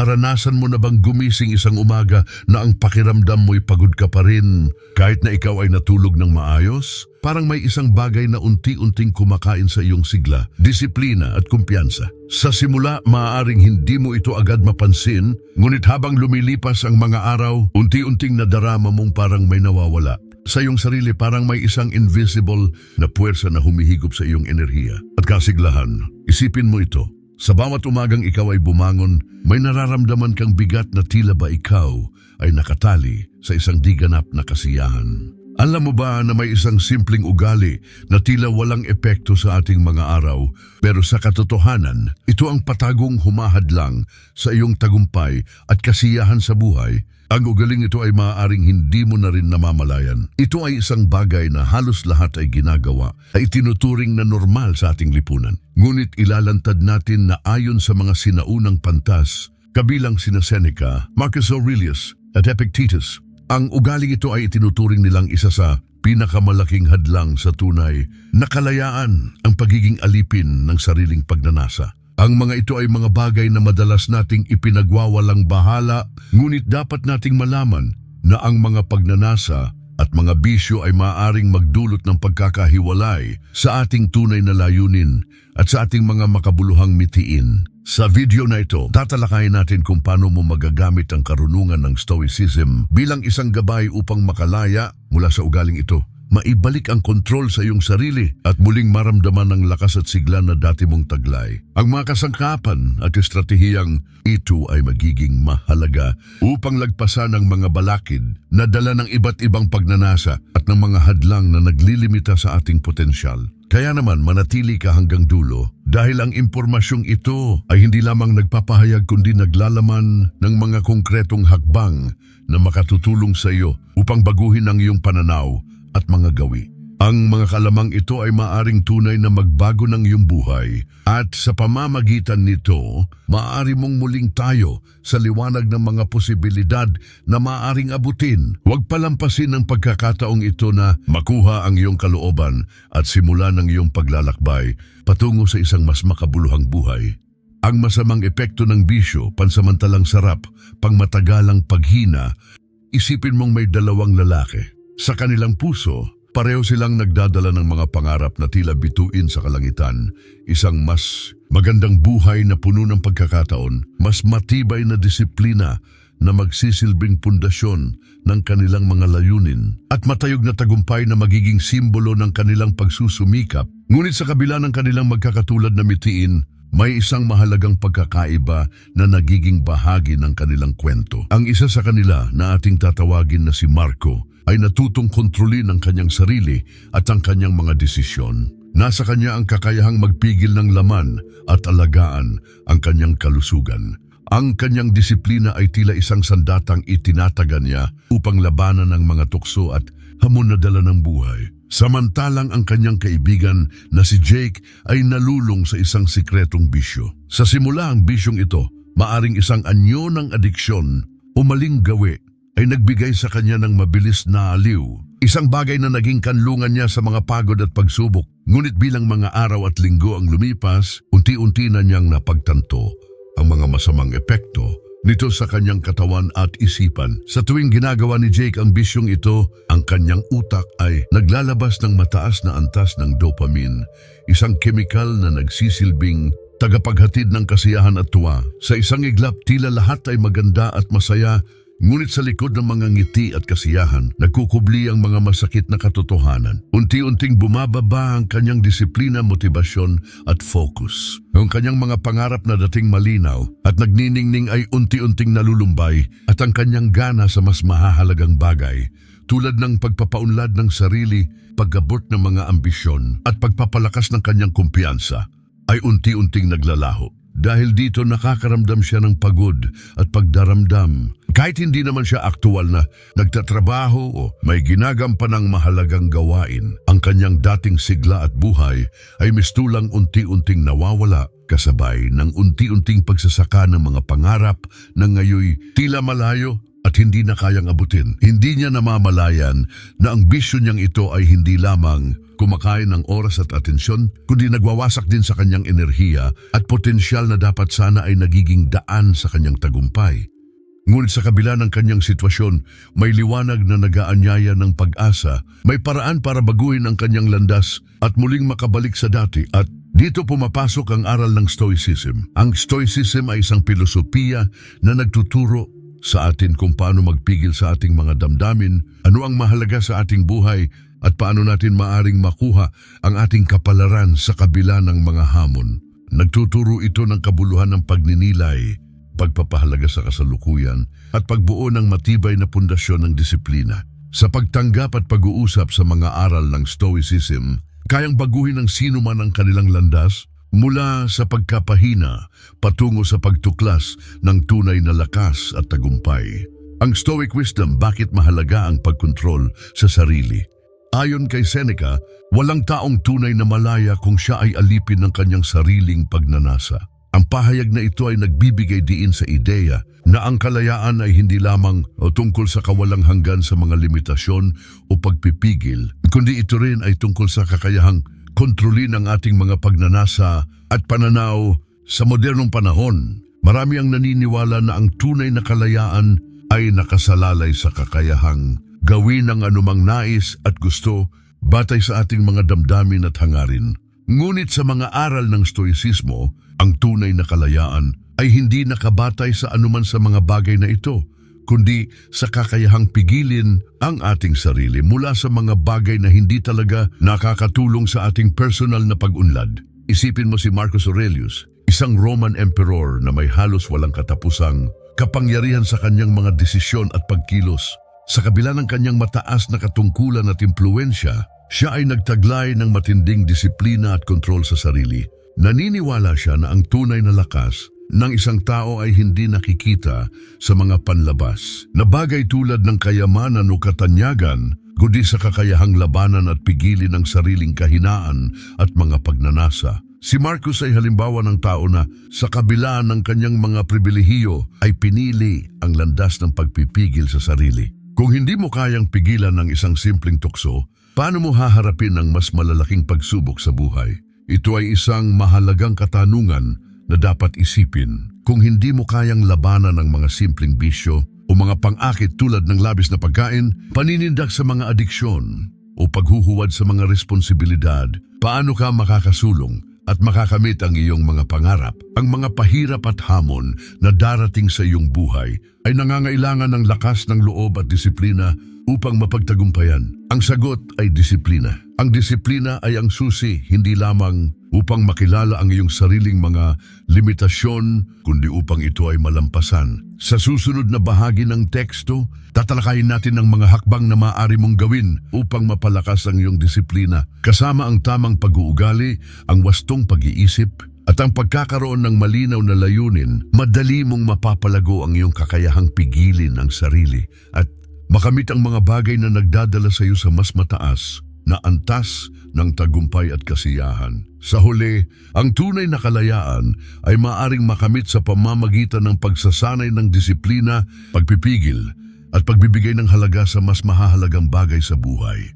Naranasan mo na bang gumising isang umaga na ang pakiramdam mo'y pagod ka pa rin kahit na ikaw ay natulog ng maayos? Parang may isang bagay na unti-unting kumakain sa iyong sigla, disiplina at kumpiyansa. Sa simula, maaaring hindi mo ito agad mapansin, ngunit habang lumilipas ang mga araw, unti-unting nadarama mong parang may nawawala. Sa iyong sarili parang may isang invisible na puwersa na humihigop sa iyong enerhiya at kasiglahan. Isipin mo ito, sa bawat umagang ikaw ay bumangon, may nararamdaman kang bigat na tila ba ikaw ay nakatali sa isang di ganap na kasiyahan. Alam mo ba na may isang simpleng ugali na tila walang epekto sa ating mga araw, pero sa katotohanan, ito ang patagong humahadlang sa iyong tagumpay at kasiyahan sa buhay. Ang ugaling ito ay maaaring hindi mo na rin namamalayan. Ito ay isang bagay na halos lahat ay ginagawa ay tinuturing na normal sa ating lipunan. Ngunit ilalantad natin na ayon sa mga sinaunang pantas, kabilang sina Seneca, Marcus Aurelius at Epictetus, ang ugaling ito ay tinuturing nilang isa sa pinakamalaking hadlang sa tunay na kalayaan ang pagiging alipin ng sariling pagnanasa. Ang mga ito ay mga bagay na madalas nating ipinagwawalang bahala, ngunit dapat nating malaman na ang mga pagnanasa at mga bisyo ay maaring magdulot ng pagkakahiwalay sa ating tunay na layunin at sa ating mga makabuluhang mitiin. Sa video na ito, tatalakayin natin kung paano mo magagamit ang karunungan ng Stoicism bilang isang gabay upang makalaya mula sa ugaling ito. Maibalik ang kontrol sa iyong sarili at muling maramdaman ang lakas at sigla na dati mong taglay. Ang mga kasangkapan at estratehiyang ito ay magiging mahalaga upang lagpasan ang mga balakid na dala ng iba't ibang pagnanasa at ng mga hadlang na naglilimita sa ating potensyal. Kaya naman manatili ka hanggang dulo dahil ang impormasyong ito ay hindi lamang nagpapahayag kundi naglalaman ng mga konkretong hakbang na makatutulong sa iyo upang baguhin ang iyong pananaw at mga gawi. Ang mga kalamang ito ay maaring tunay na magbago ng iyong buhay at sa pamamagitan nito, maaari mong muling tayo sa liwanag ng mga posibilidad na maaring abutin. Huwag palampasin ang pagkakataong ito na makuha ang iyong kalooban at simulan ang iyong paglalakbay patungo sa isang mas makabuluhang buhay. Ang masamang epekto ng bisyo, pansamantalang sarap, pangmatagalang paghina, isipin mong may dalawang lalaki. Sa kanilang puso, pareho silang nagdadala ng mga pangarap na tila bituin sa kalangitan. Isang mas magandang buhay na puno ng pagkakataon, mas matibay na disiplina na magsisilbing pundasyon ng kanilang mga layunin at matayog na tagumpay na magiging simbolo ng kanilang pagsusumikap. Ngunit sa kabila ng kanilang magkakatulad na mitiin, may isang mahalagang pagkakaiba na nagiging bahagi ng kanilang kwento. Ang isa sa kanila na ating tatawagin na si Marco ay natutong kontrolin ang kanyang sarili at ang kanyang mga desisyon. Nasa kanya ang kakayahang magpigil ng laman at alagaan ang kanyang kalusugan. Ang kanyang disiplina ay tila isang sandatang itinataga niya upang labanan ang mga tukso at hamon na dala ng buhay. Samantalang ang kanyang kaibigan na si Jake ay nalulong sa isang sikretong bisyo. Sa simula ang bisyong ito, maaring isang anyo ng adiksyon o maling gawi ay nagbigay sa kanya ng mabilis na aliw. Isang bagay na naging kanlungan niya sa mga pagod at pagsubok. Ngunit bilang mga araw at linggo ang lumipas, unti-unti na niyang napagtanto ang mga masamang epekto nito sa kanyang katawan at isipan. Sa tuwing ginagawa ni Jake ang bisyong ito, ang kanyang utak ay naglalabas ng mataas na antas ng dopamine, isang kemikal na nagsisilbing tagapaghatid ng kasiyahan at tuwa. Sa isang iglap, tila lahat ay maganda at masaya, ngunit sa likod ng mga ngiti at kasiyahan, nagkukubli ang mga masakit na katotohanan. Unti-unting bumababa ang kanyang disiplina, motibasyon at focus. Ang kanyang mga pangarap na dating malinaw at nagniningning ay unti-unting nalulumbay at ang kanyang gana sa mas mahahalagang bagay tulad ng pagpapaunlad ng sarili, pagabot ng mga ambisyon at pagpapalakas ng kanyang kumpiyansa ay unti-unting naglalaho. Dahil dito nakakaramdam siya ng pagod at pagdaramdam. Kahit hindi naman siya aktual na nagtatrabaho o may ginagampan ng mahalagang gawain, ang kanyang dating sigla at buhay ay mistulang unti-unting nawawala kasabay ng unti-unting pagsasaka ng mga pangarap na ngayoy tila malayo at hindi na kayang abutin. Hindi niya namamalayan na ang bisyo niyang ito ay hindi lamang kumakain ng oras at atensyon, kundi nagwawasak din sa kanyang enerhiya at potensyal na dapat sana ay nagiging daan sa kanyang tagumpay. Ngunit sa kabila ng kanyang sitwasyon, may liwanag na nagaanyaya ng pag-asa, may paraan para baguhin ang kanyang landas at muling makabalik sa dati at dito pumapasok ang aral ng Stoicism. Ang Stoicism ay isang pilosopiya na nagtuturo sa atin kung paano magpigil sa ating mga damdamin, ano ang mahalaga sa ating buhay at paano natin maaring makuha ang ating kapalaran sa kabila ng mga hamon. Nagtuturo ito ng kabuluhan ng pagninilay, pagpapahalaga sa kasalukuyan at pagbuo ng matibay na pundasyon ng disiplina. Sa pagtanggap at pag-uusap sa mga aral ng Stoicism, kayang baguhin ng sino man ang kanilang landas mula sa pagkapahina patungo sa pagtuklas ng tunay na lakas at tagumpay. Ang Stoic Wisdom bakit mahalaga ang pagkontrol sa sarili. Ayon kay Seneca, walang taong tunay na malaya kung siya ay alipin ng kanyang sariling pagnanasa. Ang pahayag na ito ay nagbibigay diin sa ideya na ang kalayaan ay hindi lamang tungkol sa kawalang hanggan sa mga limitasyon o pagpipigil, kundi ito rin ay tungkol sa kakayahang kontrolin ang ating mga pagnanasa at pananaw sa modernong panahon. Marami ang naniniwala na ang tunay na kalayaan ay nakasalalay sa kakayahang gawin ang anumang nais at gusto batay sa ating mga damdamin at hangarin. Ngunit sa mga aral ng Stoicismo, ang tunay na kalayaan ay hindi nakabatay sa anuman sa mga bagay na ito, kundi sa kakayahang pigilin ang ating sarili mula sa mga bagay na hindi talaga nakakatulong sa ating personal na pag-unlad. Isipin mo si Marcus Aurelius, isang Roman emperor na may halos walang katapusang kapangyarihan sa kanyang mga desisyon at pagkilos. Sa kabila ng kanyang mataas na katungkulan at impluensya, siya ay nagtaglay ng matinding disiplina at kontrol sa sarili. Naniniwala siya na ang tunay na lakas ng isang tao ay hindi nakikita sa mga panlabas, na bagay tulad ng kayamanan o katanyagan, kundi sa kakayahang labanan at pigilin ang sariling kahinaan at mga pagnanasa. Si Marcus ay halimbawa ng tao na sa kabila ng kanyang mga pribilehiyo ay pinili ang landas ng pagpipigil sa sarili. Kung hindi mo kayang pigilan ng isang simpleng tukso, paano mo haharapin ang mas malalaking pagsubok sa buhay? Ito ay isang mahalagang katanungan na dapat isipin. Kung hindi mo kayang labanan ang mga simpleng bisyo o mga pang-akit tulad ng labis na pagkain, paninindak sa mga adiksyon o paghuhuwad sa mga responsibilidad, paano ka makakasulong at makakamit ang iyong mga pangarap? Ang mga pahirap at hamon na darating sa iyong buhay ay nangangailangan ng lakas ng loob at disiplina upang mapagtagumpayan. Ang sagot ay disiplina. Ang disiplina ay ang susi hindi lamang upang makilala ang iyong sariling mga limitasyon, kundi upang ito ay malampasan. Sa susunod na bahagi ng teksto, tatalakayin natin ang mga hakbang na maaari mong gawin upang mapalakas ang iyong disiplina, kasama ang tamang pag-uugali, ang wastong pag-iisip, at ang pagkakaroon ng malinaw na layunin, madali mong mapapalago ang iyong kakayahang pigilin ang sarili at makamit ang mga bagay na nagdadala sa iyo sa mas mataas na antas ng tagumpay at kasiyahan. Sa huli, ang tunay na kalayaan ay maaring makamit sa pamamagitan ng pagsasanay ng disiplina, pagpipigil, at pagbibigay ng halaga sa mas mahahalagang bagay sa buhay.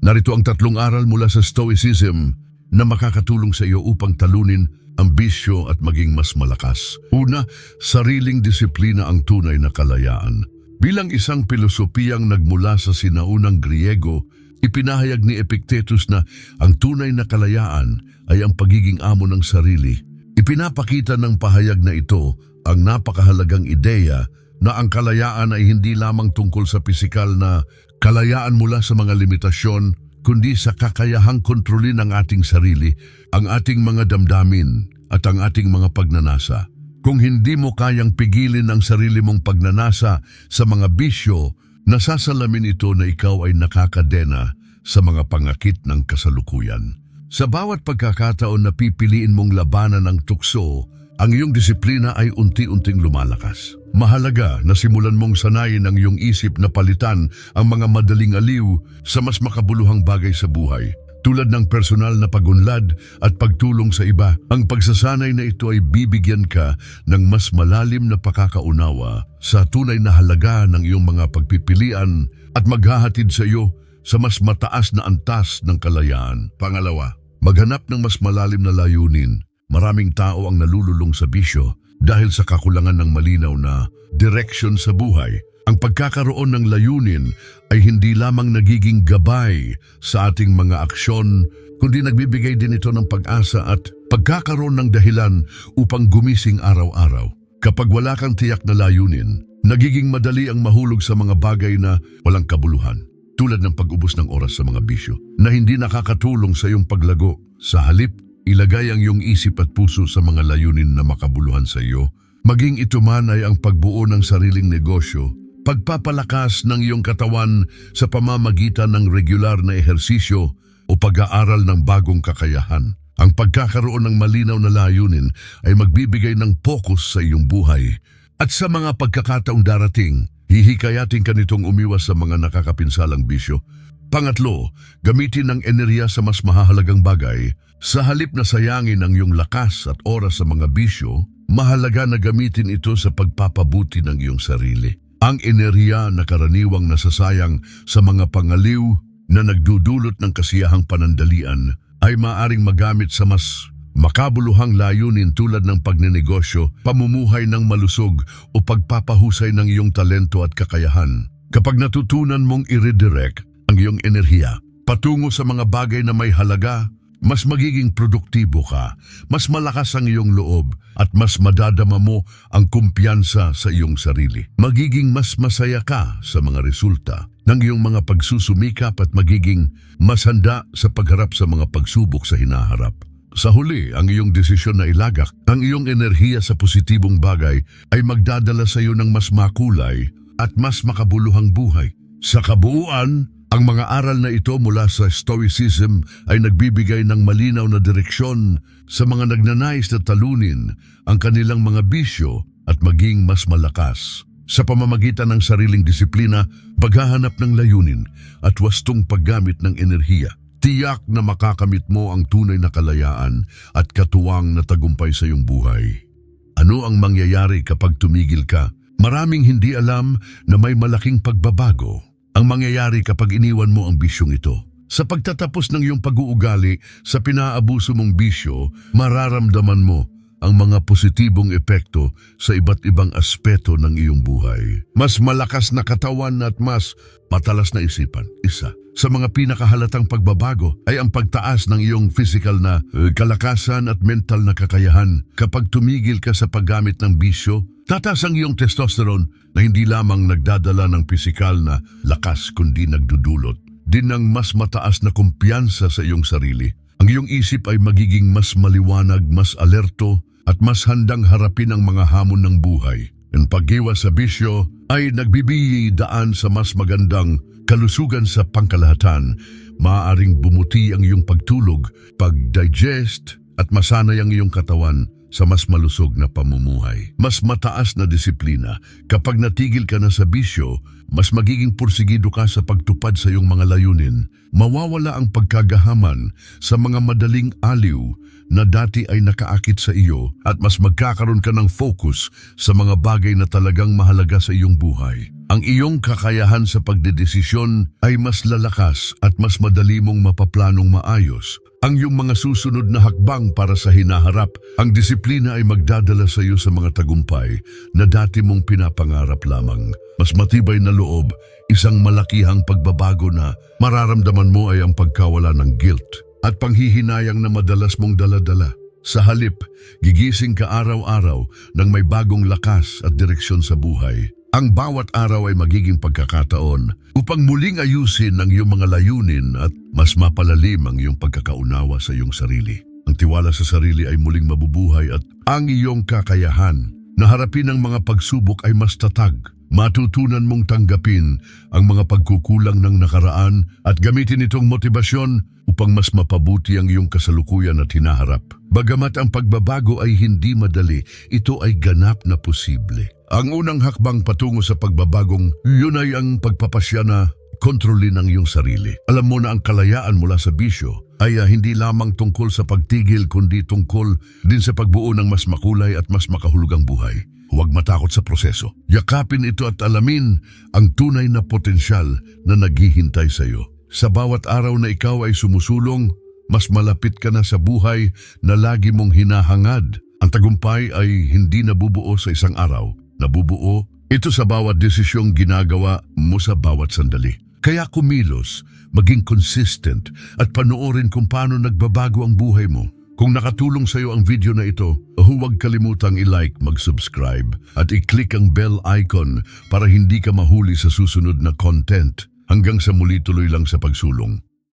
Narito ang tatlong aral mula sa Stoicism na makakatulong sa iyo upang talunin ang bisyo at maging mas malakas. Una, sariling disiplina ang tunay na kalayaan. Bilang isang pilosopiyang nagmula sa sinaunang Griego, ipinahayag ni Epictetus na ang tunay na kalayaan ay ang pagiging amo ng sarili. Ipinapakita ng pahayag na ito ang napakahalagang ideya na ang kalayaan ay hindi lamang tungkol sa pisikal na kalayaan mula sa mga limitasyon, kundi sa kakayahang kontrolin ang ating sarili, ang ating mga damdamin at ang ating mga pagnanasa. Kung hindi mo kayang pigilin ang sarili mong pagnanasa sa mga bisyo, nasasalamin ito na ikaw ay nakakadena sa mga pangakit ng kasalukuyan. Sa bawat pagkakataon na pipiliin mong labanan ng tukso, ang iyong disiplina ay unti-unting lumalakas. Mahalaga na simulan mong sanayin ang iyong isip na palitan ang mga madaling aliw sa mas makabuluhang bagay sa buhay. Tulad ng personal na pagunlad at pagtulong sa iba, ang pagsasanay na ito ay bibigyan ka ng mas malalim na pakakaunawa sa tunay na halaga ng iyong mga pagpipilian at maghahatid sa iyo sa mas mataas na antas ng kalayaan. Pangalawa, maghanap ng mas malalim na layunin. Maraming tao ang nalululong sa bisyo dahil sa kakulangan ng malinaw na direksyon sa buhay. Ang pagkakaroon ng layunin ay hindi lamang nagiging gabay sa ating mga aksyon, kundi nagbibigay din ito ng pag-asa at pagkakaroon ng dahilan upang gumising araw-araw. Kapag wala kang tiyak na layunin, nagiging madali ang mahulog sa mga bagay na walang kabuluhan. Tulad ng pag-ubos ng oras sa mga bisyo na hindi nakakatulong sa iyong paglago. Sa halip, ilagay ang iyong isip at puso sa mga layunin na makabuluhan sa iyo. Maging ito man ay ang pagbuo ng sariling negosyo, pagpapalakas ng iyong katawan sa pamamagitan ng regular na ehersisyo o pag-aaral ng bagong kakayahan. Ang pagkakaroon ng malinaw na layunin ay magbibigay ng focus sa iyong buhay. At sa mga pagkakataong darating, hihikayatin ka nitong umiwas sa mga nakakapinsalang bisyo. Pangatlo, gamitin ang enerhiya sa mas mahahalagang bagay. Sa halip na sayangin ang iyong lakas at oras sa mga bisyo, mahalaga na gamitin ito sa pagpapabuti ng iyong sarili. Ang enerhiya na karaniwang nasasayang sa mga pangaliw na nagdudulot ng kasiyahang panandalian ay maaring magamit sa mas makabuluhang layunin tulad ng pagnenegosyo, pamumuhay ng malusog o pagpapahusay ng iyong talento at kakayahan. Kapag natutunan mong i-redirect ang iyong enerhiya patungo sa mga bagay na may halaga, mas magiging produktibo ka, mas malakas ang iyong loob at mas madadama mo ang kumpiyansa sa iyong sarili. Magiging mas masaya ka sa mga resulta ng iyong mga pagsusumikap at magiging mas handa sa pagharap sa mga pagsubok sa hinaharap. Sa huli, ang iyong desisyon na ilagak ang iyong enerhiya sa positibong bagay ay magdadala sa iyo ng mas makulay at mas makabuluhang buhay. Sa kabuuan, ang mga aral na ito mula sa Stoicism ay nagbibigay ng malinaw na direksyon sa mga nagnanais na talunin ang kanilang mga bisyo at maging mas malakas. Sa pamamagitan ng sariling disiplina, paghahanap ng layunin at wastong paggamit ng enerhiya, tiyak na makakamit mo ang tunay na kalayaan at katuwang na tagumpay sa iyong buhay. Ano ang mangyayari kapag tumigil ka? Maraming hindi alam na may malaking pagbabago ang mangyayari kapag iniwan mo ang bisyong ito. Sa pagtatapos ng iyong pag-uugali sa pinaabuso mong bisyo, mararamdaman mo ang mga positibong epekto sa iba't ibang aspeto ng iyong buhay. Mas malakas na katawan at mas matalas na isipan. Isa. Sa mga pinakahalatang pagbabago ay ang pagtaas ng iyong physical na eh, kalakasan at mental na kakayahan. Kapag tumigil ka sa paggamit ng bisyo, tataas ang iyong testosterone na hindi lamang nagdadala ng pisikal na lakas kundi nagdudulot din ng mas mataas na kumpiyansa sa iyong sarili. Ang iyong isip ay magiging mas maliwanag, mas alerto at mas handang harapin ang mga hamon ng buhay. Ang pag-iwas sa bisyo ay nagbibiyi daan sa mas magandang kalusugan sa pangkalahatan. Maaaring bumuti ang iyong pagtulog, pag-digest at masanay ang iyong katawan sa mas malusog na pamumuhay. Mas mataas na disiplina. Kapag natigil ka na sa bisyo, mas magiging pursigido ka sa pagtupad sa iyong mga layunin. Mawawala ang pagkagahaman sa mga madaling aliw na dati ay nakaakit sa iyo at mas magkakaroon ka ng focus sa mga bagay na talagang mahalaga sa iyong buhay. Ang iyong kakayahan sa pagdedesisyon ay mas lalakas at mas madali mong mapaplanong maayos. Ang iyong mga susunod na hakbang para sa hinaharap, ang disiplina ay magdadala sa iyo sa mga tagumpay na dati mong pinapangarap lamang. Mas matibay na loob, isang malakihang pagbabago na mararamdaman mo ay ang pagkawala ng guilt at panghihinayang na madalas mong daladala. Sa halip, gigising ka araw-araw ng may bagong lakas at direksyon sa buhay. Ang bawat araw ay magiging pagkakataon upang muling ayusin ang iyong mga layunin at mas mapalalim ang iyong pagkakaunawa sa iyong sarili. Ang tiwala sa sarili ay muling mabubuhay at ang iyong kakayahan na harapin ang mga pagsubok ay mas tatag. Matutunan mong tanggapin ang mga pagkukulang ng nakaraan at gamitin itong motibasyon upang mas mapabuti ang iyong kasalukuyan at hinaharap. Bagamat ang pagbabago ay hindi madali, ito ay ganap na posible. Ang unang hakbang patungo sa pagbabagong, yun ay ang pagpapasya na kontrolin ang iyong sarili. Alam mo na ang kalayaan mula sa bisyo ay ah, hindi lamang tungkol sa pagtigil kundi tungkol din sa pagbuo ng mas makulay at mas makahulugang buhay. Huwag matakot sa proseso. Yakapin ito at alamin ang tunay na potensyal na naghihintay sa iyo. Sa bawat araw na ikaw ay sumusulong, mas malapit ka na sa buhay na lagi mong hinahangad. Ang tagumpay ay hindi nabubuo sa isang araw. Nabubuo ito sa bawat desisyong ginagawa mo sa bawat sandali. Kaya kumilos, maging consistent at panoorin kung paano nagbabago ang buhay mo. Kung nakatulong sa iyo ang video na ito, huwag kalimutang i-like, mag-subscribe at i-click ang bell icon para hindi ka mahuli sa susunod na content. Hanggang sa muli tuloy lang sa pagsulong.